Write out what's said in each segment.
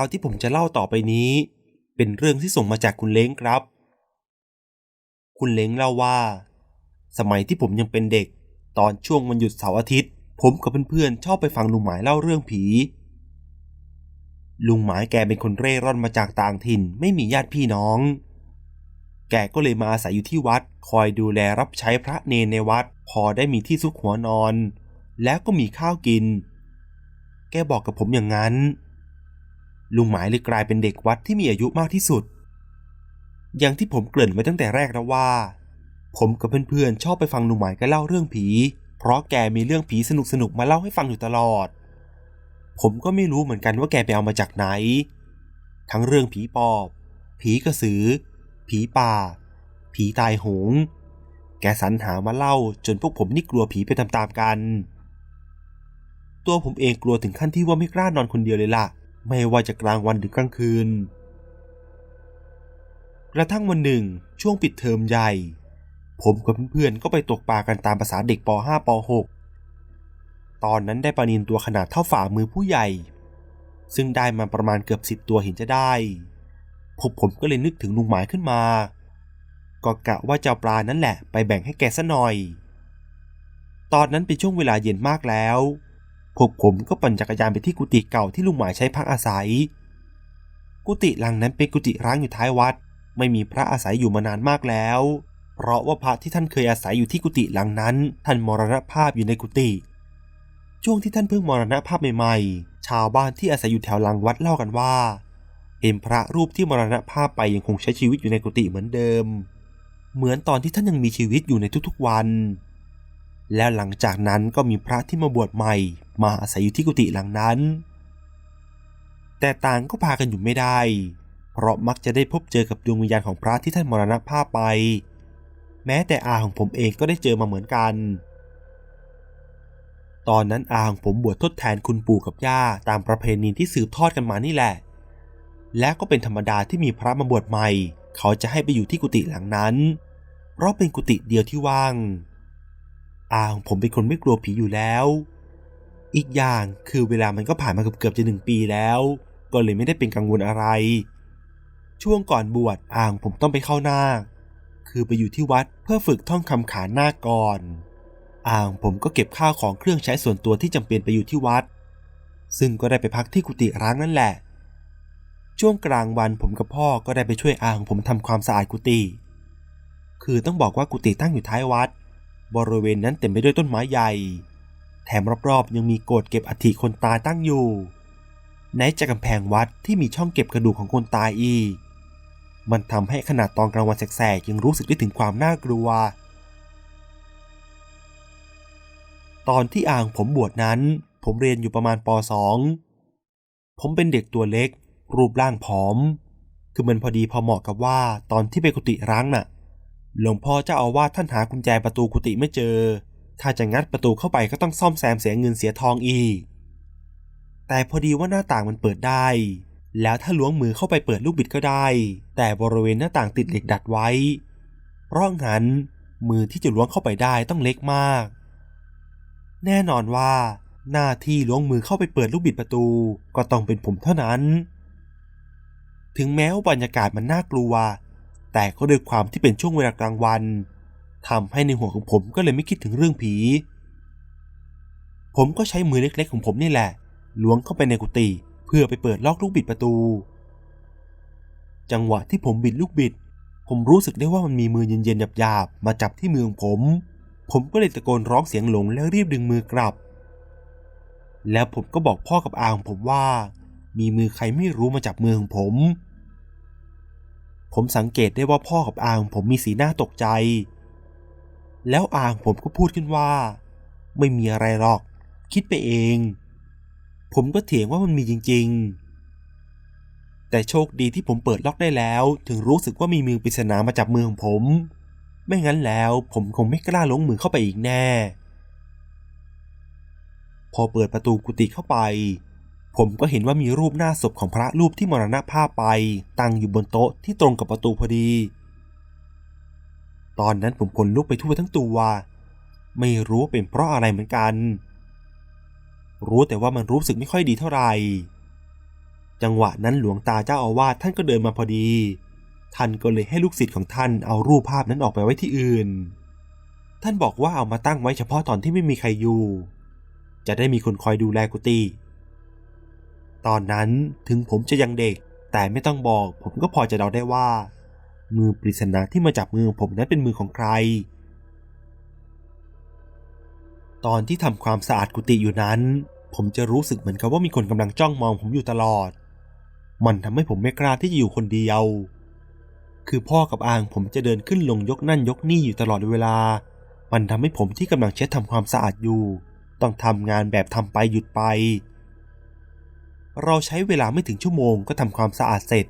ราวที่ผมจะเล่าต่อไปนี้ เป็นเรื่องที่ส่งมาจากคุณเล้งครับ คุณเล้งเล่าว่า สมัยที่ผมยังเป็นเด็ก ตอนช่วงวันหยุดเสาร์อาทิตย์ ผมกับเพื่อนๆชอบไปฟังลุงหมายเล่าเรื่องผี ลุงหมายแกเป็นคนเร่ร่อนมาจากต่างถิ่นไม่มีญาติพี่น้อง แกก็เลยมาอาศัยอยู่ที่วัด คอยดูแลรับใช้พระเนนในวัด พอได้มีที่ซุกหัวนอน แล้วก็มีข้าวกิน แกบอกกับผมอย่างนั้น ลุงหมายเลยกลายเป็นเด็กวัดที่มีอายุมากที่สุด อย่างที่ผมเกริ่นไว้ตั้งแต่แรกแล้วว่า ผมกับเพื่อนๆชอบไปฟังลุงหมายแกเล่าเรื่องผี เพราะแกมีเรื่องผีสนุกๆมาเล่าให้ฟังอยู่ตลอด ผมก็ไม่รู้เหมือนกันว่าแกไปเอามาจากไหน ทั้งเรื่องผีปอบ ผีกระสือ ผีป่า ผีตายโหง แกสรรหามาเล่าจนพวกผมนี่กลัวผีไปตามๆกัน ตัวผมเองกลัวถึงขั้นที่ว่าไม่กล้านอนคนเดียวเลยล่ะ ไม่ว่าจะกลางวันหรือกลางคืน กระทั่งวันหนึ่งช่วงปิดเทอมใหญ่ ผมกับเพื่อนๆก็ไปตกปลากันตามภาษาเด็กป .5 ป .6 ตอนนั้นได้ปลานินตัวขนาดเท่าฝ่ามือผู้ใหญ่ ซึ่งได้มาประมาณเกือบสิบตัวเห็นจะได้พวกผมก็เลยนึกถึงลุงหมายขึ้นมา ก็กะว่าจะเอาปลานั้นแหละไปแบ่งให้แกซะหน่อย ตอนนั้นเป็นช่วงเวลาเย็นมากแล้ว วกผมก็ปั่นจักรยานไปที่กุฏิเก่าที่ลุงหมายใช้พักอาศัย กุฏิหลังนั้นเป็นกุฏิร้างอยู่ท้ายวัด ไม่มีพระอาศัยอยู่มานานมากแล้ว เพราะว่าพระที่ท่านเคยอาศัยอยู่ที่กุฏิหลังนั้น ท่านมรณภาพอยู่ในกุฏิช่วงที่ท่านเพิ่งมรณภาพใหม่ๆ ชาวบ้านที่อาศัยอยู่แถวหลังวัดเล่ากันว่า เห็นพระรูปที่มรณภาพไปยังคงใช้ชีวิตอยู่ในกุฏิเหมือนเดิม เหมือนตอนที่ท่านยังมีชีวิตอยู่ในทุกๆวัน แล้วหลังจากนั้นก็มีพระที่มาบวชใหม่ มาอาศัยอยู่ที่กุฏิหลังนั้น แต่ต่างก็พากันอยู่ไม่ได้ เพราะมักจะได้พบเจอกับดวงวิญญาณของพระที่ท่านมรณภาพไป แม้แต่อาของผมเองก็ได้เจอมาเหมือนกัน ตอนนั้นอาของผมบวชทดแทนคุณปู่กับย่าตามประเพณีที่สืบทอดกันมานี่แหละ และก็เป็นธรรมดาที่มีพระมาบวชใหม่ เขาจะให้ไปอยู่ที่กุฏิหลังนั้น เพราะเป็นกุฏิเดียวที่ว่าง อางผมเป็นคนไม่กลัวผีอยู่แล้ว อีกอย่างคือเวลามันก็ผ่านมาเกือบจะหนึ่งปีแล้ว ก็เลยไม่ได้เป็นกังวลอะไร ช่วงก่อนบวชอ่างผมต้องไปเข้านาค คือไปอยู่ที่วัดเพื่อฝึกท่องคำขานนาคก่อนอ่างผมก็เก็บข้าวของเครื่องใช้ส่วนตัวที่จำเป็นไปอยู่ที่วัด ซึ่งก็ได้ไปพักที่กุฏิร้างนั่นแหละ ช่วงกลางวันผมกับพ่อก็ได้ไปช่วยอ่างผมทำความสะอาดกุฏิคือต้องบอกว่ากุฏิตั้งอยู่ท้ายวัด บริเวณนั้นเต็มไปด้วยต้นไม้ใหญ่ แถมรอบๆ ยังมีโกดเก็บอัฐิคนตายตั้งอยู่ไหนจากกำแพงวัดที่มีช่องเก็บกระดูกของคนตายอีก มันทำให้ขนาดตอนกลางวันแสกๆยังรู้สึกได้ถึงความน่ากลัว ตอนที่อ่างผมบวชนั้น ผมเรียนอยู่ประมาณป .2 ผมเป็นเด็กตัวเล็ก รูปร่างผอม คือมันพอดีพอเหมาะกับว่าตอนที่ไปกุฏิร้างน่ะ หลวงพ่อเจ้าอาวาสท่านหากุญแจประตูกุฏิไม่เจอ ถ้าจะงัดประตูเข้าไปก็ต้องซ่อมแซมเสียเงินเสียทองอีก แต่พอดีว่าหน้าต่างมันเปิดได้ แล้วถ้าล้วงมือเข้าไปเปิดลูกบิดก็ได้ แต่บริเวณหน้าต่างติดเหล็กดัดไว้ เพราะงั้นมือที่จะล้วงเข้าไปได้ต้องเล็กมาก แน่นอนว่า หน้าที่ล้วงมือเข้าไปเปิดลูกบิดประตูก็ต้องเป็นผมเท่านั้น ถึงแม้ว่าบรรยากาศมันน่ากลัว แต่ก็ด้วยความที่เป็นช่วงเวลากลางวันทำให้ในหัวของผมก็เลยไม่คิดถึงเรื่องผี ผมก็ใช้มือเล็กๆของผมนี่แหละ ล้วงเข้าไปในกุฏิเพื่อไปเปิดล็อกลูกบิดประตู จังหวะที่ผมบิดลูกบิด ผมรู้สึกได้ว่ามันมีมือเย็นๆหยาบๆมาจับที่มือของผม ผมก็เลยตะโกนร้องเสียงหลงแล้วรีบดึงมือกลับ แล้วผมก็บอกพ่อกับอาของผมว่า มีมือใครไม่รู้มาจับมือของผม ผมสังเกตได้ว่าพ่อกับอาของผมมีสีหน้าตกใจ แล้วอาของผมก็พูดขึ้นว่า ไม่มีอะไรหรอก คิดไปเอง ผมก็เถียงว่ามันมีจริง ๆ แต่โชคดีที่ผมเปิดล็อกได้แล้ว ถึงรู้สึกว่ามีมือปริศนามาจับมือของผม ไม่งั้นแล้วผมคงไม่กล้าลงมือเข้าไปอีกแน่ พอเปิดประตูกุฏิเข้าไป ผมก็เห็นว่ามีรูปหน้าศพของพระรูปที่มรณภาพไป ตั้งอยู่บนโต๊ะที่ตรงกับประตูพอดี ตอนนั้นผมขนลุกไปทั่วทั้งตัวไม่รู้เป็นเพราะอะไรเหมือนกัน รู้แต่ว่ามันรู้สึกไม่ค่อยดีเท่าไหร่ จังหวะนั้นหลวงตาเจ้าอาวาสท่านก็เดินมาพอดี ท่านก็เลยให้ลูกศิษย์ของท่านเอารูปภาพนั้นออกไปไว้ที่อื่น ท่านบอกว่าเอามาตั้งไว้เฉพาะตอนที่ไม่มีใครอยู่ จะได้มีคนคอยดูแลกุฏิ ตอนนั้นถึงผมจะยังเด็ก แต่ไม่ต้องบอกผมก็พอจะเดาได้ว่า มือปริศนาที่มาจับมือผมนั้นเป็นมือของใคร ตอนที่ทำความสะอาดกุฏิอยู่นั้น ผมจะรู้สึกเหมือนกับว่ามีคนกำลังจ้องมองผมอยู่ตลอด มันทำให้ผมไม่กล้าที่จะอยู่คนเดียว คือพ่อกับอางผมจะเดินขึ้นลงยกนั่นยกนี่อยู่ตลอดเวลา มันทำให้ผมที่กำลังเช็ดทำความสะอาดอยู่ ต้องทำงานแบบทำไปหยุดไป เราใช้เวลาไม่ถึงชั่วโมงก็ทำความสะอาดเสร็จ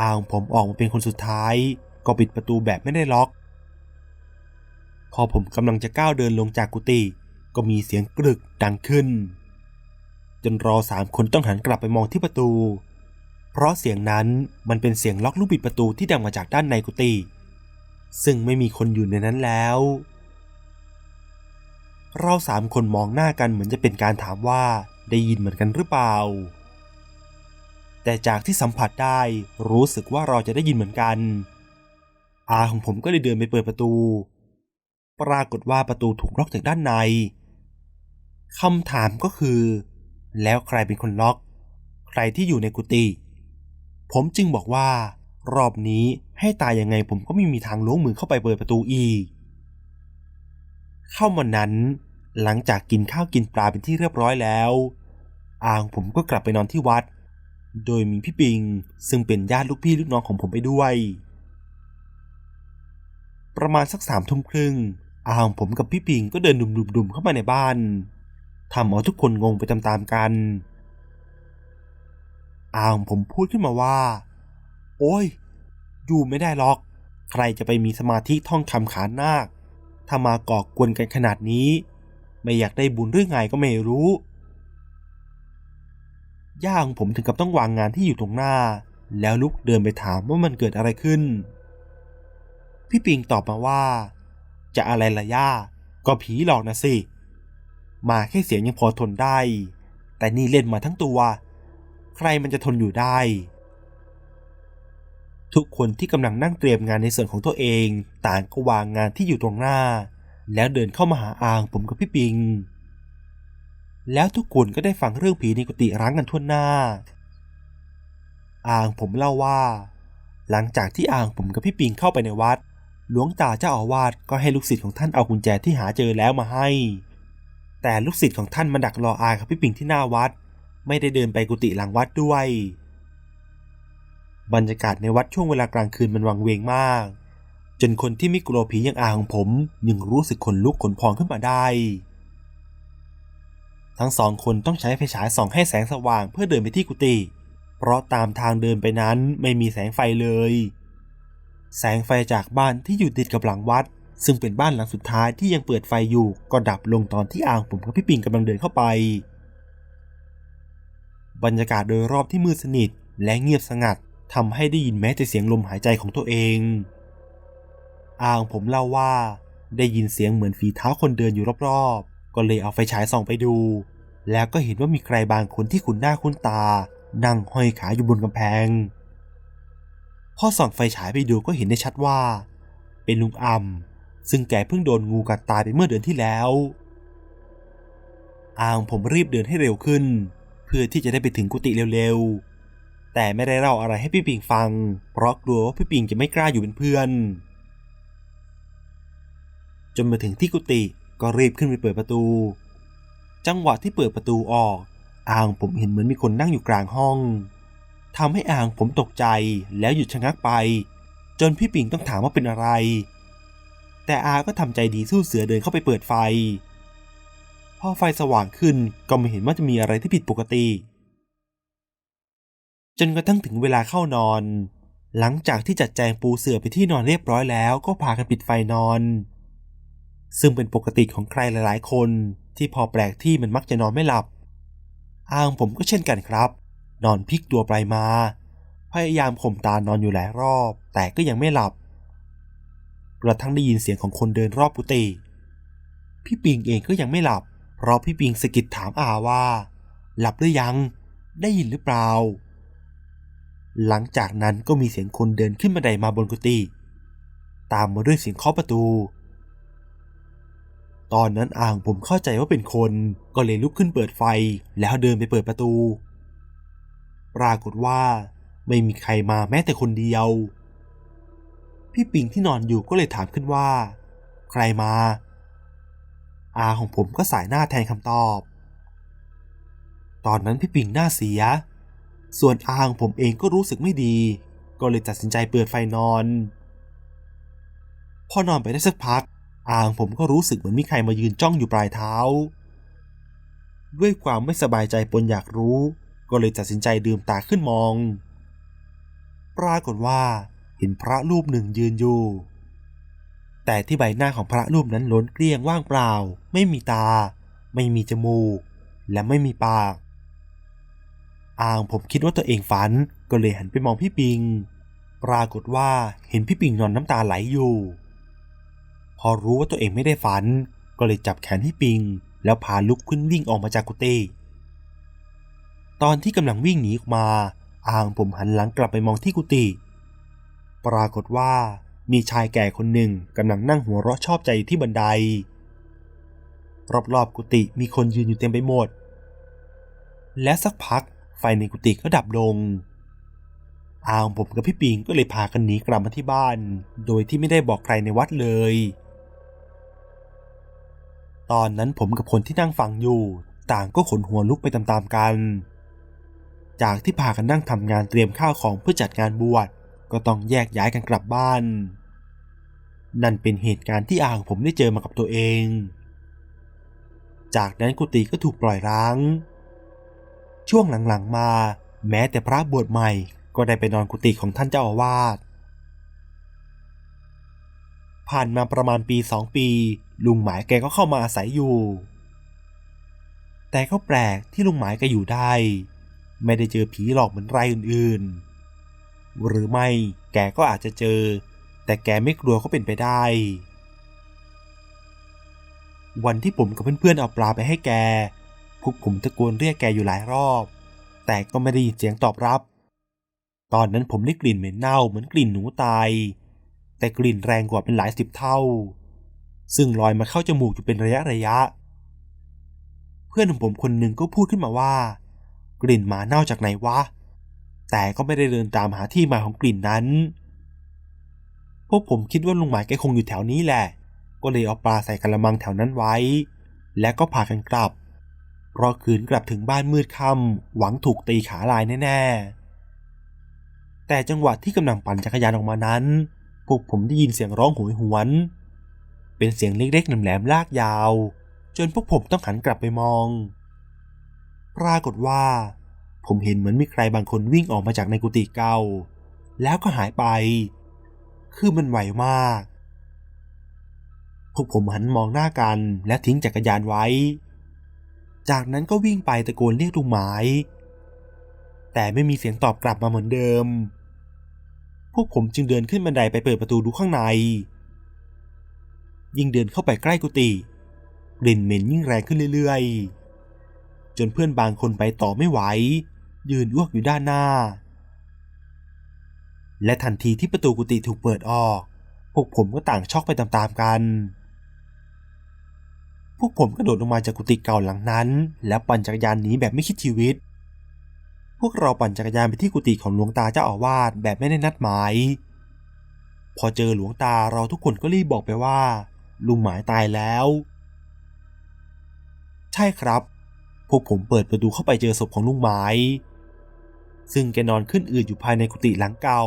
อางผมออกมาเป็นคนสุดท้าย ก็ปิดประตูแบบไม่ได้ล็อก พอผมกำลังจะก้าวเดินลงจากกุฏิก็มีเสียงกรึกดังขึ้น จนรอสามคนต้องหันกลับไปมองที่ประตู เพราะเสียงนั้นมันเป็นเสียงล็อกลูกบิดประตูที่ดังมาจากด้านในกุฏิซึ่งไม่มีคนอยู่ในนั้นแล้ว เราสามคนมองหน้ากันเหมือนจะเป็นการถามว่า ได้ยินเหมือนกันหรือเปล่า แต่จากที่สัมผัสได้รู้สึกว่าเราจะได้ยินเหมือนกัน อาของผมก็เลยเดินไปเปิดประตู ปรากฏว่าประตูถูกล็อกจากด้านในคำถามก็คือ แล้วใครเป็นคนล็อก ใครที่อยู่ในกุฏิผมจึงบอกว่ารอบนี้ให้ตายยังไงผมก็ไม่มีทางล้วงมือเข้าไปเปิดประตูอีก เข้ามานั้น หลังจากกินข้าวกินปลาเป็นที่เรียบร้อยแล้ว อ่างผมก็กลับไปนอนที่วัด โดยมีพี่ปิง ซึ่งเป็นญาติลูกพี่ลูกน้องของผมไปด้วย ประมาณสักสามทุ่มครึ่งอ่างผมกับพี่ปิงก็เดินดุมๆๆเข้ามาในบ้านทำเอาทุกคนงงไปตามๆกันอ่างผมพูดขึ้นมาว่า โอ้ย อยู่ไม่ได้หรอก ใครจะไปมีสมาธิท่องคำขานนาคถ้ามาก่อกวนกันขนาดนี้ ไม่อยากได้บุญหรือไงก็ไม่รู้ย่าของผมถึงกับต้องวางงานที่อยู่ตรงหน้า แล้วลุกเดินไปถามว่ามันเกิดอะไรขึ้น พี่ปิงตอบมาว่า จะอะไรล่ะย่า ก็ผีหลอกนะสิ มาแค่เสียงยังพอทนได้ แต่นี่เล่นมาทั้งตัว ใครมันจะทนอยู่ได้ ทุกคนที่กำลังนั่งเตรียมงานในส่วนของตัวเอง ต่างก็วางงานที่อยู่ตรงหน้า แล้วเดินเข้ามาหาอางผมกับพี่ปิง แล้วทุกคนก็ได้ฟังเรื่องผีในกุฏิร้างกันทั่วหน้า อางผมเล่าว่า หลังจากที่อางผมกับพี่ปิงเข้าไปในวัด หลวงตาเจ้าอาวาสก็ให้ลูกศิษย์ของท่านเอากุญแจที่หาเจอแล้วมาให้ แต่ลูกศิษย์ของท่านมาดักรออางกับพี่ปิงที่หน้าวัด ไม่ได้เดินไปกุฏิหลังวัดด้วย บรรยากาศในวัดช่วงเวลากลางคืนมันวังเวงมาก จนคนที่ไม่กลัวผีอย่างอาของผมยังรู้สึกขนลุกขนพองขึ้นมาได้ ทั้งสองคนต้องใช้ไฟฉายส่องให้แสงสว่างเพื่อเดินไปที่กุฏิเพราะตามทางเดินไปนั้นไม่มีแสงไฟเลย แสงไฟจากบ้านที่อยู่ติดกับหลังวัด ซึ่งเป็นบ้านหลังสุดท้ายที่ยังเปิดไฟอยู่ก็ดับลงตอนที่อางผมกับพี่ปิงกำลังเดินเข้าไป บรรยากาศโดยรอบที่มืดสนิทและเงียบสงัดทำให้ได้ยินแม้แต่เสียงลมหายใจของตัวเอง อางผมเล่าว่า ได้ยินเสียงเหมือนฝีเท้าคนเดินอยู่รอบๆ ก็เลยเอาไฟฉายส่องไปดู แล้วก็เห็นว่ามีใครบางคนที่คุ้นหน้าคุ้นตา นั่งห้อยขาอยู่บนกำแพง พอส่องไฟฉายไปดูก็เห็นได้ชัดว่า เป็นลุงอ่ำซึ่งแกเพิ่งโดนงูกัดตายไปเมื่อเดือนที่แล้วอางผมรีบเดินให้เร็วขึ้น เพื่อที่จะได้ไปถึงกุฏิเร็วๆ แต่ไม่ได้เล่าอะไรให้พี่ปิงฟัง เพราะกลัวว่าพี่ปิงจะไม่กล้าอยู่เป็นเพื่อน จนมาถึงที่กุฏิก็รีบขึ้นไปเปิดประตู จังหวะที่เปิดประตูออกอ่างผมเห็นเหมือนมีคนนั่งอยู่กลางห้องทำให้อ่างผมตกใจแล้วหยุดชะงักไป จนพี่ปิงต้องถามว่าเป็นอะไร แต่อาก็ทำใจดีสู้เสือเดินเข้าไปเปิดไฟ พอไฟสว่างขึ้นก็ไม่เห็นว่าจะมีอะไรที่ผิดปกติ จนกระทั่งถึงเวลาเข้านอน หลังจากที่จัดแจงปูเสื่อไปที่นอนเรียบร้อยแล้วก็พากันปิดไฟนอน ซึ่งเป็นปกติของใครหลายๆ คนที่พอแปลกที่มันมักจะนอนไม่หลับ อ้างผมก็เช่นกันครับ นอนพลิกตัวไปมา พยายามข่มตานอนอยู่หลายรอบ แต่ก็ยังไม่หลับ กระทั่งได้ยินเสียงของคนเดินรอบกุฏิพี่ปิงเองก็ยังไม่หลับ เพราะพี่ปิงสะกิดถามอาว่า หลับหรือยัง ได้ยินหรือเปล่า หลังจากนั้นก็มีเสียงคนเดินขึ้นบันไดมาบนกุฏิตามมาด้วยเสียงเคาะประตู ตอนนั้นอ่างผมเข้าใจว่าเป็นคน ก็เลยลุกขึ้นเปิดไฟ แล้วเดินไปเปิดประตู ปรากฏว่า ไม่มีใครมาแม้แต่คนเดียว พี่ปิงที่นอนอยู่ก็เลยถามขึ้นว่า ใครมา อาของผมก็สายหน้าแทนคำตอบ ตอนนั้นพี่ปิงหน้าเสีย ส่วนอาของผมเองก็รู้สึกไม่ดี ก็เลยตัดสินใจเปิดไฟนอน พอนอนไปได้สักพัก อางผมก็รู้สึกเหมือนมีใครมายืนจ้องอยู่ปลายเท้า ด้วยความไม่สบายใจปนอยากรู้ ก็เลยตัดสินใจดื่มตาขึ้นมอง ปรากฏว่าเห็นพระรูปหนึ่งยืนอยู่ แต่ที่ใบหน้าของพระรูปนั้นล้นเกลี้ยงว่างเปล่า ไม่มีตา ไม่มีจมูก และไม่มีปากอางผมคิดว่าตัวเองฝันก็เลยหันไปมองพี่ปิง ปรากฏว่าเห็นพี่ปิงนอนน้ำตาไหลอยู่ พอรู้ว่าตัวเองไม่ได้ฝัน ก็เลยจับแขนพี่ปิง แล้วพาลุกขึ้นวิ่งออกมาจากกุฏิตอนที่กำลังวิ่งหนีออกมาอางผมหันหลังกลับไปมองที่กุฏิปรากฏว่ามีชายแก่คนหนึ่งกำลังนั่งหัวเราะชอบใจอยู่ที่บันได รอบๆกุฏิมีคนยืนอยู่เต็มไปหมด และสักพักไฟในกุฏิก็ดับลงอางผมกับพี่ปิงก็เลยพากันหนีกลับมาที่บ้าน โดยที่ไม่ได้บอกใครในวัดเลย ตอนนั้นผมกับคนที่นั่งฟังอยู่ ต่างก็ขนหัวลุกไปตามๆกัน จากที่พากันนั่งทำงานเตรียมข้าวของเพื่อจัดงานบวชก็ต้องแยกย้ายกันกลับบ้าน นั่นเป็นเหตุการณ์ที่อ่างผมได้เจอมากับตัวเอง จากนั้นกุฏิก็ถูกปล่อยร้าง ช่วงหลังๆมา แม้แต่พระบวชใหม่ก็ได้ไปนอนกุฏิของท่านเจ้าอาวาสผ่านมาประมาณปีสองปี ลุงหมายแกก็เข้ามาอาศัยอยู่ แต่ก็แปลกที่ลุงหมายแกอยู่ได้ ไม่ได้เจอผีหลอกเหมือนรายอื่นๆ หรือไม่แกก็อาจจะเจอ แต่แกไม่กลัวก็เป็นไปได้ วันที่ผมกับเพื่อนๆเอาปลาไปให้แกพวกผมตะโกนเรียกแกอยู่หลายรอบ แต่ก็ไม่ได้ยินเสียงตอบรับ ตอนนั้นผมได้กลิ่นเหม็นเน่าเหมือนกลิ่นหนูตาย แต่กลิ่นแรงกว่าเป็นหลายสิบเท่า ซึ่งลอยมาเข้าจมูกอยู่เป็นระยะระยะ เพื่อนของผมคนหนึ่งก็พูดขึ้นมาว่า กลิ่นหมาเน่าจากไหนวะ แต่ก็ไม่ได้เดินตามหาที่มาของกลิ่นนั้น พวกผมคิดว่าลุงหมายแกคงอยู่แถวนี้แหละ ก็เลยเอาปลาใส่กระมังแถวนั้นไว้ และก็พากันกลับเพราะคืนกลับถึงบ้านมืดค่ำหวังถูกตีขาลายแน่ๆ แต่จังหวะที่กำลังปั่นจักรยานออกมานั้น พวกผมได้ยินเสียงร้องโหยหวน เป็นเสียงเล็กๆแหลมๆลากยาว จนพวกผมต้องหันกลับไปมอง ปรากฏว่า ผมเห็นเหมือนมีใครบางคนวิ่งออกมาจากในกุฏิเก่า แล้วก็หายไป คือมันไวมาก พวกผมหันมองหน้ากันและทิ้งจักรยานไว้ จากนั้นก็วิ่งไปตะโกนเรียกลุงหมาย แต่ไม่มีเสียงตอบกลับมาเหมือนเดิม พวกผมจึงเดินขึ้นบันไดไปเปิดประตูดูข้างใน ยิ่งเดินเข้าไปใกล้กุฏิกลิ่นเหม็นยิ่งแรงขึ้นเรื่อยๆ จนเพื่อนบางคนไปต่อไม่ไหว ยืนอ้วกอยู่ด้านหน้า และทันทีที่ประตูกุฏิถูกเปิดออก พวกผมก็ต่างช็อกไปตามๆกัน พวกผมกระโดดลงมาจากกุฏิเก่าหลังนั้น แล้วปั่นจักรยานหนีแบบไม่คิดชีวิต พวกเราปั่นจักรยานไปที่กุฏิของหลวงตาเจ้าอาวาสแบบไม่ได้นัดหมาย พอเจอหลวงตาเราทุกคนก็รีบบอกไปว่า ลุงหมายตายแล้ว ใช่ครับ พวกผมเปิดประตูเข้าไปเจอศพของลุงหมาย ซึ่งแกนอนขึ้นอืดอยู่ภายในกุฏิหลังเก่า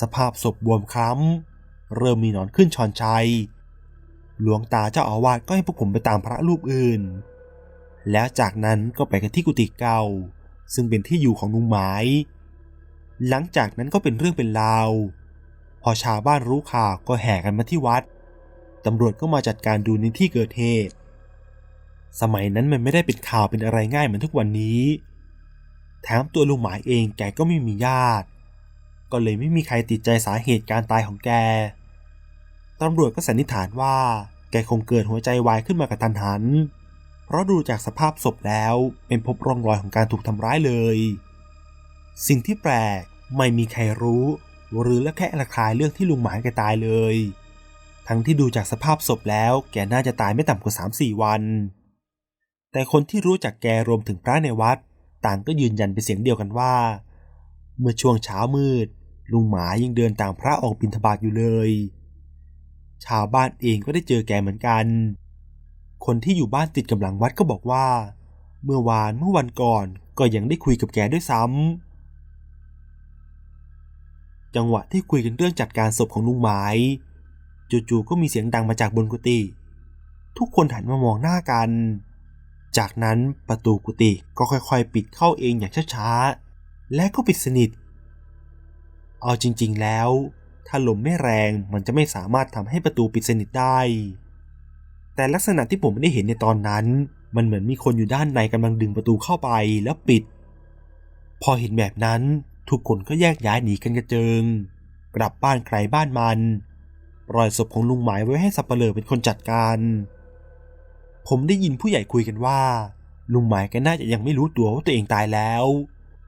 สภาพศพบวมคล้ำ เริ่มมีหนอนขึ้นชอนชัย หลวงตาเจ้าอาวาสก็ให้พวกผมไปตามพระรูปอื่น แล้วจากนั้นก็ไปกันที่กุฏิเก่า ซึ่งเป็นที่อยู่ของลุงหมาย หลังจากนั้นก็เป็นเรื่องเป็นราว พอชาวบ้านรู้ข่าวก็แห่กันมาที่วัด ตำรวจก็มาจัดการดูในที่เกิดเหตุ สมัยนั้นมันไม่ได้เป็นข่าวเป็นอะไรง่ายเหมือนทุกวันนี้ แถมตัวลุงหมายเองแกก็ไม่มีญาติ ก็เลยไม่มีใครติดใจสาเหตุการตายของแก ตำรวจก็สันนิษฐานว่า แกคงเกิดหัวใจวายขึ้นมากระทันหัน เพราะดูจากสภาพศพแล้วเป็นพบร่องรอยของการถูกทำร้ายเลย สิ่งที่แปลกไม่มีใครรู้ หรือและแค่ระคายเรื่องที่ลุงหมายแกตายเลย ทั้งที่ดูจากสภาพศพแล้วแกน่าจะตายไม่ต่ำกว่า 3-4 วัน แต่คนที่รู้จักแกรวมถึงพระในวัด ต่างก็ยืนยันเป็นเสียงเดียวกันว่า เมื่อช่วงเช้ามืด ลุงหมายังเดินตามพระออกบิณฑบาตอยู่เลย ชาวบ้านเองก็ได้เจอแกเหมือนกัน คนที่อยู่บ้านติดกับหลังวัดก็บอกว่า เมื่อวานเมื่อวันก่อนก็ยังได้คุยกับแกด้วยซ้ำจังหวะที่คุยกันเรื่องจัดการศพของลุงหมาย จู่ๆก็มีเสียงดังมาจากบนกุฏิทุกคนหันมามองหน้ากัน จากนั้นประตูกุฏิก็ค่อยๆ ปิดเข้าเองอย่างช้าๆ และก็ปิดสนิท เอาจริงๆแล้ว ถ้าลมไม่แรงมันจะไม่สามารถทำให้ประตูปิดสนิทได้ แต่ลักษณะที่ผมได้เห็นในตอนนั้น มันเหมือนมีคนอยู่ด้านในกำลังดึงประตูเข้าไปแล้วปิด พอเห็นแบบนั้นทุกคนก็แยกย้ายหนีกันกระเจิง กลับบ้านใครบ้านมัน ปล่อยศพของลุงหมายไว้ให้สับเปลอเป็นคนจัดการ ผมได้ยินผู้ใหญ่คุยกันว่า ลุงหมายก็น่าจะยังไม่รู้ตัวว่าตัวเองตายแล้ว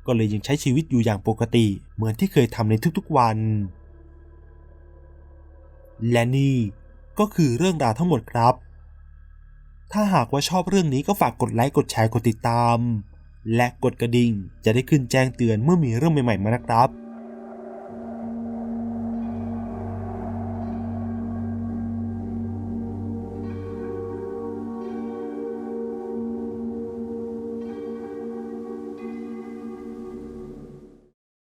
ก็เลยยังใช้ชีวิตอยู่อย่างปกติเหมือนที่เคยทำในทุกๆวัน และนี่ก็คือเรื่องราวทั้งหมดครับ ถ้าหากว่าชอบเรื่องนี้ก็ฝากกดไลค์กดแชร์กดติดตาม และกดกระดิ่งจะได้ขึ้นแจ้งเตือนเมื่อมีเรื่องใหม่ๆมานะครับ